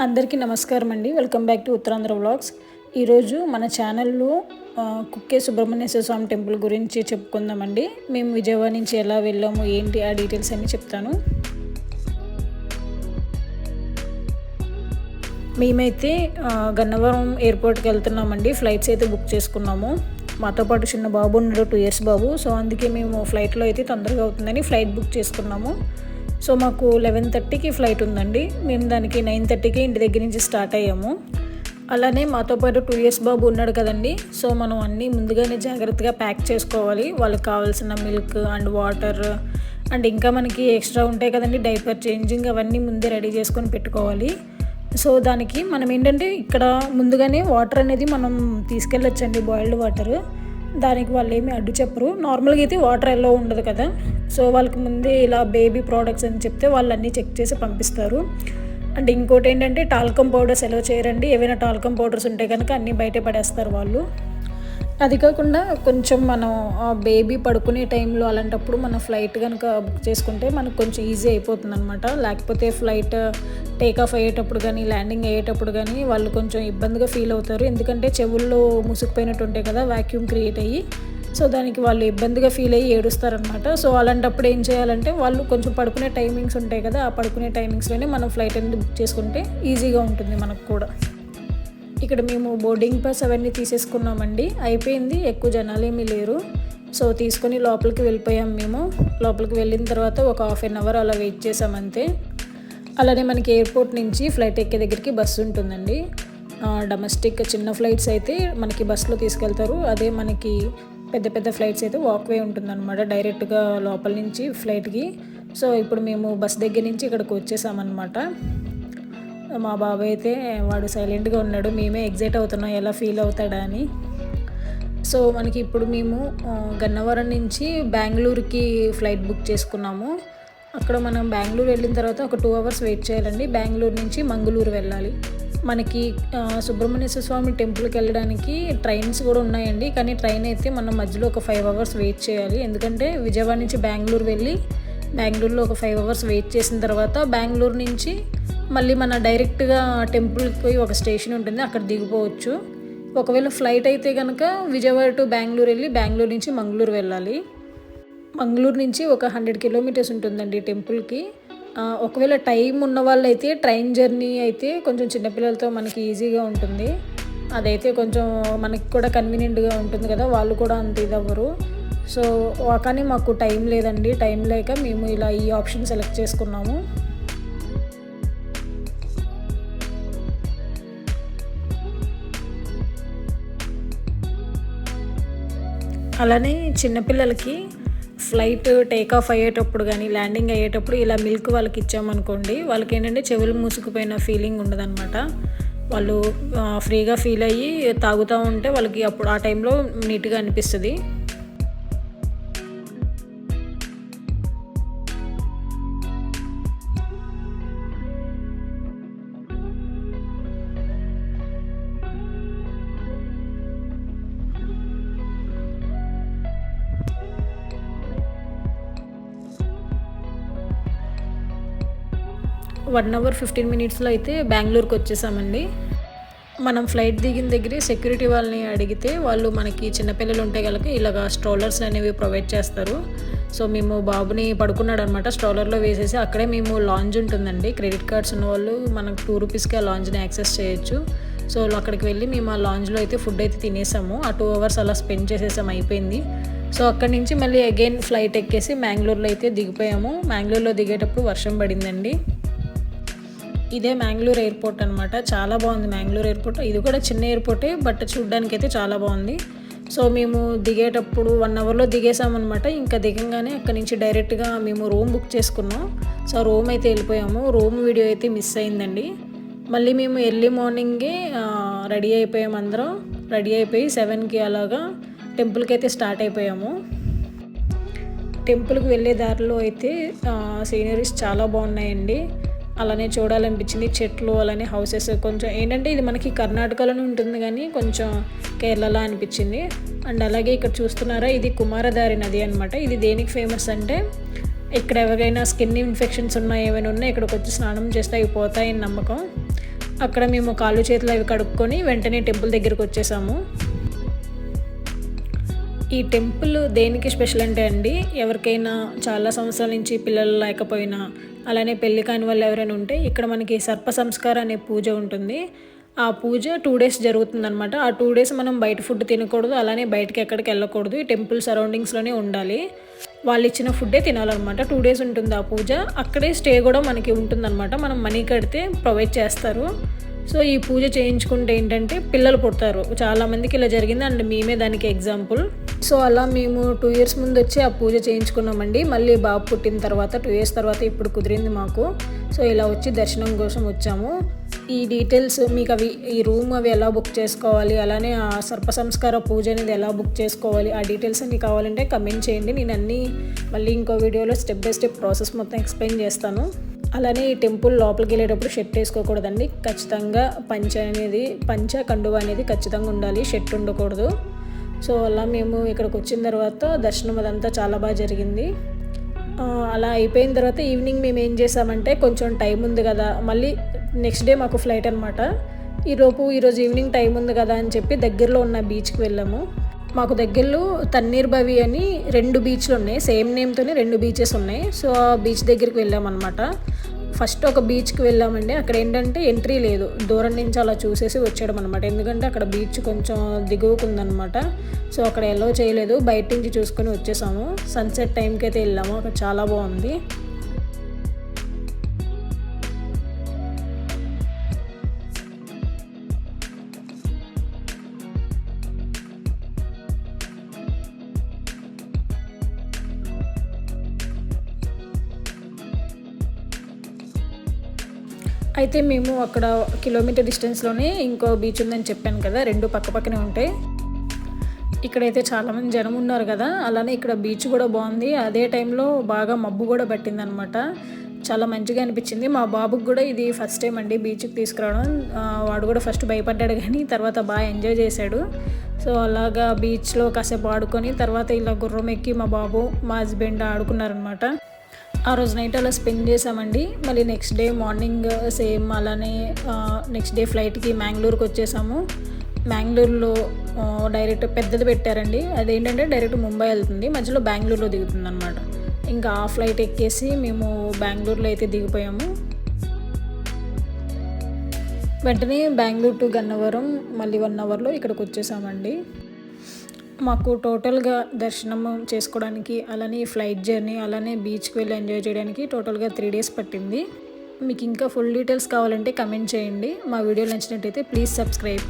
అందరికీ నమస్కారం అండి. Welcome back to Uttarandhra vlogs. ఈరోజు మన ఛానల్లో కుక్కే సుబ్రహ్మణ్యేశ్వర స్వామి టెంపుల్ గురించి చెప్పుకుందామండి. మేము విజయవాడ నుంచి ఎలా వెళ్ళాము ఏంటి ఆ డీటెయిల్స్ అన్నీ చెప్తాను. మేమైతే గన్నవరం ఎయిర్పోర్ట్కి వెళ్తున్నామండి. ఫ్లైట్స్ అయితే బుక్ చేసుకున్నాము. మాతో పాటు చిన్న బాబు ఉన్నాడు టూ ఇయర్స్ బాబు. సో అందుకే మేము ఫ్లైట్లో అయితే తొందరగా అవుతుందని ఫ్లైట్ బుక్ చేసుకున్నాము. సో మాకు లెవెన్ థర్టీకి ఫ్లైట్ ఉందండి. మేము దానికి నైన్ థర్టీకి ఇంటి దగ్గర నుంచి స్టార్ట్ అయ్యాము. అలానే మాతో పాటు టూ ఇయర్స్ బాబు ఉన్నాడు కదండి. సో మనం అన్నీ ముందుగానే జాగ్రత్తగా ప్యాక్ చేసుకోవాలి. వాళ్ళకి కావాల్సిన మిల్క్ అండ్ వాటర్ అండ్ ఇంకా మనకి ఎక్స్ట్రా ఉంటాయి కదండి. డైపర్ చేంజింగ్ అవన్నీ ముందే రెడీ చేసుకొని పెట్టుకోవాలి. సో దానికి మనం ఏంటంటే ఇక్కడ ముందుగానే వాటర్ అనేది మనం తీసుకెళ్ళొచ్చండి బాయిల్డ్ వాటర్ దానికి వాళ్ళు ఏమీ అడ్డు చెప్పరు. నార్మల్గా అయితే వాటర్ ఎల్లో ఉండదు కదా. సో వాళ్ళకి ముందే ఇలా బేబీ ప్రోడక్ట్స్ అని చెప్తే వాళ్ళు అన్నీ చెక్ చేసి పంపిస్తారు. అండ్ ఇంకోటి ఏంటంటే టాల్కమ్ పౌడర్స్ ఎలా చేయరండి. ఏవైనా టాల్కమ్ పౌడర్స్ ఉంటే కనుక అన్నీ బయట పడేస్తారు వాళ్ళు. అది కాకుండా కొంచెం మనం ఆ బేబీ పడుకునే టైంలో అలాంటప్పుడు మనం ఫ్లైట్ కనుక బుక్ చేసుకుంటే మనకు కొంచెం ఈజీ అయిపోతుంది అనమాట లేకపోతే ఫ్లైట్ టేక్ ఆఫ్ అయ్యేటప్పుడు కానీ ల్యాండింగ్ అయ్యేటప్పుడు కానీ వాళ్ళు కొంచెం ఇబ్బందిగా ఫీల్ అవుతారు. ఎందుకంటే చెవుల్లో ముసుకుపోయినట్టు ఉంటాయి కదా వాక్యూమ్ క్రియేట్ అయ్యి సో దానికి వాళ్ళు ఇబ్బందిగా ఫీల్ అయ్యి ఏడుస్తారనమాట సో అలాంటప్పుడు ఏం చేయాలంటే వాళ్ళు కొంచెం పడుకునే టైమింగ్స్ ఉంటాయి కదా ఆ పడుకునే టైమింగ్స్లోనే మనం ఫ్లైట్ అనేది బుక్ చేసుకుంటే ఈజీగా ఉంటుంది మనకు కూడా. ఇక్కడ మేము బోర్డింగ్ పాస్ అవన్నీ తీసేసుకున్నామండి. అయిపోయింది. ఎక్కువ జనాలు ఏమీ లేరు. సో తీసుకొని లోపలికి వెళ్ళిపోయాం మేము. లోపలికి వెళ్ళిన తర్వాత ఒక హాఫ్ అన్ అవర్ అలా వెయిట్ చేసాం అంతే. అలానే మనకి ఎయిర్పోర్ట్ నుంచి ఫ్లైట్ ఎక్కే దగ్గరికి బస్సు ఉంటుందండి. డొమెస్టిక్ చిన్న ఫ్లైట్స్ అయితే మనకి బస్సులో తీసుకెళ్తారు. అదే మనకి పెద్ద పెద్ద ఫ్లైట్స్ అయితే వాక్వే ఉంటుందన్నమాట. డైరెక్ట్గా లోపల నుంచి ఫ్లైట్కి సో ఇప్పుడు మేము బస్ దగ్గర నుంచి ఇక్కడికి వచ్చేసామన్నమాట. మా బాబాయ్ అయితే వాడు సైలెంట్గా ఉన్నాడు. మేమే ఎగ్జైట్ అవుతున్నాం. ఎలా ఫీల్ అవుతాడా అని. సో మనకి ఇప్పుడు మేము గన్నవరం నుంచి బెంగళూరుకి ఫ్లైట్ బుక్ చేసుకున్నాము. అక్కడ మనం బెంగళూరు వెళ్ళిన తర్వాత ఒక టూ అవర్స్ వెయిట్ చేయాలండి. బెంగళూరు నుంచి మంగళూరు వెళ్ళాలి. మనకి ఆ, సుబ్రహ్మణ్యేశ్వర స్వామి టెంపుల్కి వెళ్ళడానికి ట్రైన్స్ కూడా ఉన్నాయండి. కానీ ట్రైన్ అయితే మనం మధ్యలో ఒక ఫైవ్ అవర్స్ వెయిట్ చేయాలి. ఎందుకంటే విజయవాడ నుంచి బెంగళూరు వెళ్ళి బెంగళూరులో ఒక ఫైవ్ అవర్స్ వెయిట్ చేసిన తర్వాత బెంగళూరు నుంచి మళ్ళీ మన డైరెక్ట్గా టెంపుల్కి పోయి ఒక స్టేషన్ ఉంటుంది అక్కడ దిగిపోవచ్చు. ఒకవేళ ఫ్లైట్ అయితే కనుక విజయవాడ టు బెంగళూరు వెళ్ళి బెంగళూరు నుంచి మంగళూరు వెళ్ళాలి. మంగళూరు నుంచి ఒక హండ్రెడ్ కిలోమీటర్స్ ఉంటుందండి టెంపుల్కి. ఒకవేళ టైం ఉన్న వాళ్ళైతే ట్రైన్ జర్నీ అయితే కొంచెం చిన్నపిల్లలతో మనకి ఈజీగా ఉంటుంది. అదైతే కొంచెం మనకి కూడా కన్వీనియంట్గా ఉంటుంది కదా వాళ్ళు కూడా అంత ఇది అవ్వరు. సో కానీ మాకు టైం లేదండి. టైం లేక మేము ఇలా ఈ ఆప్షన్ సెలెక్ట్ చేసుకున్నాము. అలానే చిన్నపిల్లలకి ఫ్లైట్ టేక్ ఆఫ్ అయ్యేటప్పుడు కానీ ల్యాండింగ్ అయ్యేటప్పుడు ఇలా మిల్క్ వాళ్ళకి ఇచ్చామనుకోండి వాళ్ళకి ఏంటంటే చెవులు మూసుకుపోయిన ఫీలింగ్ ఉండదన్నమాట. వాళ్ళు ఫ్రీగా ఫీల్ అయ్యి తాగుతూ ఉంటే వాళ్ళకి అప్పుడు ఆ టైంలో నీట్గా అనిపిస్తుంది. వన్ అవర్ ఫిఫ్టీన్ మినిట్స్లో అయితే బెంగళూరుకి వచ్చేసామండి. మనం ఫ్లైట్ దిగిన దగ్గరే సెక్యూరిటీ వాళ్ళని అడిగితే వాళ్ళు మనకి చిన్నపిల్లలు ఉంటే కనుక ఇలాగ స్ట్రోలర్స్ అనేవి ప్రొవైడ్ చేస్తారు. సో మేము బాబుని పడుకున్నాడు అనమాట స్ట్రోలర్లో వేసేసి అక్కడే మేము లాంజ్ ఉంటుందండి. క్రెడిట్ కార్డ్స్ ఉన్న వాళ్ళు మనకు టూ రూపీస్కి ఆ లాంజ్ని యాక్సెస్ చేయొచ్చు. సో అక్కడికి వెళ్ళి మేము ఆ లాంజ్లో అయితే ఫుడ్ అయితే తినేసాము. ఆ టూ అవర్స్ అలా స్పెండ్ చేసేసాం అయిపోయింది. సో అక్కడి నుంచి మళ్ళీ అగైన్ ఫ్లైట్ ఎక్కేసి మ్యాంగ్లూర్లో అయితే దిగిపోయాము. మ్యాంగ్లూర్లో దిగేటప్పుడు వర్షం పడిందండి. ఇదే మ్యాంగ్లూర్ ఎయిర్పోర్ట్ అనమాట చాలా బాగుంది మ్యాంగ్లూర్ ఎయిర్పోర్ట్. ఇది కూడా చిన్న ఎయిర్పోర్టే బట్ చూడ్డానికి అయితే చాలా బాగుంది. సో మేము దిగేటప్పుడు వన్ అవర్లో దిగేసామన్నమాట. ఇంకా దిగంగానే అక్కడి నుంచి డైరెక్ట్గా మేము రూమ్ బుక్ చేసుకున్నాం. సో రూమ్ అయితే వెళ్ళిపోయాము. రూమ్ వీడియో అయితే మిస్ అయిందండి. మళ్ళీ మేము ఎర్లీ మార్నింగే రెడీ అయిపోయాము అందరం. రెడీ అయిపోయి సెవెన్కి అలాగా టెంపుల్కి అయితే స్టార్ట్ అయిపోయాము. టెంపుల్కి వెళ్ళే దారిలో అయితే సీనరీస్ చాలా బాగున్నాయండి. అలానే చూడాలనిపించింది. చెట్లు అలానే హౌసెస్ కొంచెం ఏంటంటే ఇది మనకి కర్ణాటకలోనే ఉంటుంది కానీ కొంచెం కేరళలో అనిపించింది. అండ్ అలాగే ఇక్కడ చూస్తున్నారా ఇది కుమారధారి నది అనమాట ఇది దేనికి ఫేమస్ అంటే ఇక్కడ ఎవరికైనా స్కిన్ ఇన్ఫెక్షన్స్ ఉన్నా ఏమైనా ఉన్నా ఇక్కడికి వచ్చి స్నానం చేస్తే అవి పోతాయని నమ్మకం. అక్కడ మేము కాళ్ళు చేతులు అవి కడుక్కొని వెంటనే టెంపుల్ దగ్గరికి వచ్చేసాము. ఈ టెంపుల్ దేనికి స్పెషల్ అంటే అండి ఎవరికైనా చాలా సంవత్సరాల నుంచి పిల్లలు లేకపోయినా అలానే పెళ్ళి కాని వాళ్ళు ఎవరైనా ఉంటే ఇక్కడ మనకి సర్ప సంస్కారం అనే పూజ ఉంటుంది. ఆ పూజ టూ డేస్ జరుగుతుందనమాట ఆ టూ డేస్ మనం బయట ఫుడ్ తినకూడదు అలానే బయటకి ఎక్కడికి వెళ్ళకూడదు. ఈ టెంపుల్ సరౌండింగ్స్లోనే ఉండాలి. వాళ్ళు ఇచ్చిన ఫుడ్డే తినాలన్నమాట. టూ డేస్ ఉంటుంది ఆ పూజ. అక్కడే స్టే కూడా మనకి ఉంటుందన్నమాట. మనం మనీ కడితే ప్రొవైడ్ చేస్తారు. సో ఈ పూజ చేయించుకుంటే ఏంటంటే పిల్లలు పుడతారు. చాలామందికి ఇలా జరిగింది. అండ్ మేమే దానికి ఎగ్జాంపుల్ సో అలా మేము టూ ఇయర్స్ ముందు వచ్చి ఆ పూజ చేయించుకున్నామండి. మళ్ళీ బాబు పుట్టిన తర్వాత టూ ఇయర్స్ తర్వాత ఇప్పుడు కుదిరింది మాకు. సో ఇలా వచ్చి దర్శనం కోసం వచ్చాము. ఈ డీటెయిల్స్ మీకు అవి ఈ రూమ్ అవి ఎలా బుక్ చేసుకోవాలి అలానే ఆ సర్ప సంస్కార పూజ అనేది ఎలా బుక్ చేసుకోవాలి ఆ డీటెయిల్స్ అన్ని కావాలంటే కమెంట్ చేయండి. నేను అన్నీ మళ్ళీ ఇంకో వీడియోలో స్టెప్ బై స్టెప్ ప్రాసెస్ మొత్తం ఎక్స్ప్లెయిన్ చేస్తాను. అలానే ఈ టెంపుల్ లోపలికి వెళ్ళేటప్పుడు షర్ట్ వేసుకోకూడదండి. ఖచ్చితంగా పంచ అనేది పంచ కండువ అనేది ఖచ్చితంగా ఉండాలి. షర్ట్ ఉండకూడదు. సో అలా మేము ఇక్కడికి వచ్చిన తర్వాత దర్శనం అదంతా చాలా బాగా జరిగింది. అలా అయిపోయిన తర్వాత ఈవినింగ్ మేము ఏం చేసామంటే కొంచెం టైం ఉంది కదా మళ్ళీ నెక్స్ట్ డే మాకు ఫ్లైట్ అనమాట ఈరోపు ఈరోజు ఈవినింగ్ టైం ఉంది కదా అని చెప్పి దగ్గరలో ఉన్న బీచ్కి వెళ్ళాము. మాకు దగ్గరలో తన్నీర్ బవి అని రెండు బీచ్లు ఉన్నాయి సేమ్ నేమ్తోనే రెండు బీచెస్ ఉన్నాయి. సో ఆ బీచ్ దగ్గరికి వెళ్ళామన్నమాట. ఫస్ట్ ఒక బీచ్కి వెళ్ళామండి. అక్కడ ఏంటంటే ఎంట్రీ లేదు. దూరం నుంచి అలా చూసేసి వచ్చాడు అనమాట ఎందుకంటే అక్కడ బీచ్ కొంచెం దిగువకుందనమాట సో అక్కడ ఎల్లో చేయలేదు. బయట నుంచి చూసుకొని వచ్చేసాము. సన్సెట్ టైంకి అయితే వెళ్ళాము. అక్కడ చాలా బాగుంది. అయితే మేము అక్కడ కిలోమీటర్ డిస్టెన్స్లోనే ఇంకో బీచ్ ఉందని చెప్పాను కదా రెండు పక్క పక్కనే ఉంటాయి ఇక్కడైతే చాలామంది జనం ఉన్నారు కదా అలానే ఇక్కడ బీచ్ కూడా బాగుంది. అదే టైంలో బాగా మబ్బు కూడా పట్టిందనమాట. చాలా మంచిగా అనిపించింది. మా బాబుకి కూడా ఇది ఫస్ట్ టైం అండి బీచ్కి తీసుకురావడం. వాడు కూడా ఫస్ట్ భయపడ్డాడు కానీ తర్వాత బాగా ఎంజాయ్ చేశాడు. సో అలాగా బీచ్లో కాసేపు ఆడుకొని తర్వాత ఇలా గుర్రం ఎక్కి మా బాబు మా హస్బెండ్ ఆడుకున్నారనమాట. ఆ రోజు నైట్ అలా స్పెండ్ చేసామండి. మళ్ళీ next day morning uh, same అలానే uh, నెక్స్ట్ డే ఫ్లైట్కి మ్యాంగ్లూర్కి వచ్చేసాము. మ్యాంగ్లూర్లో uh, డైరెక్ట్ పెద్దది పెట్టారండి. అదేంటంటే డైరెక్ట్ ముంబై వెళ్తుంది. మధ్యలో బెంగళూరులో దిగుతుంది అనమాట ఇంకా ఆ ఫ్లైట్ ఎక్కేసి మేము బెంగళూరులో అయితే దిగిపోయాము. వెంటనే బెంగళూరు టు గన్నవరం మళ్ళీ వన్ అవర్లో ఇక్కడికి వచ్చేసామండి. మాకు టోటల్గా దర్శనం చేసుకోవడానికి అలానే ఫ్లైట్ జర్నీ అలానే బీచ్కి వెళ్ళి ఎంజాయ్ చేయడానికి టోటల్గా త్రీ డేస్ పట్టింది. మీకు ఇంకా ఫుల్ డీటెయిల్స్ కావాలంటే కమెంట్ చేయండి. మా వీడియో నచ్చినట్టయితే ప్లీజ్ సబ్స్క్రైబ్.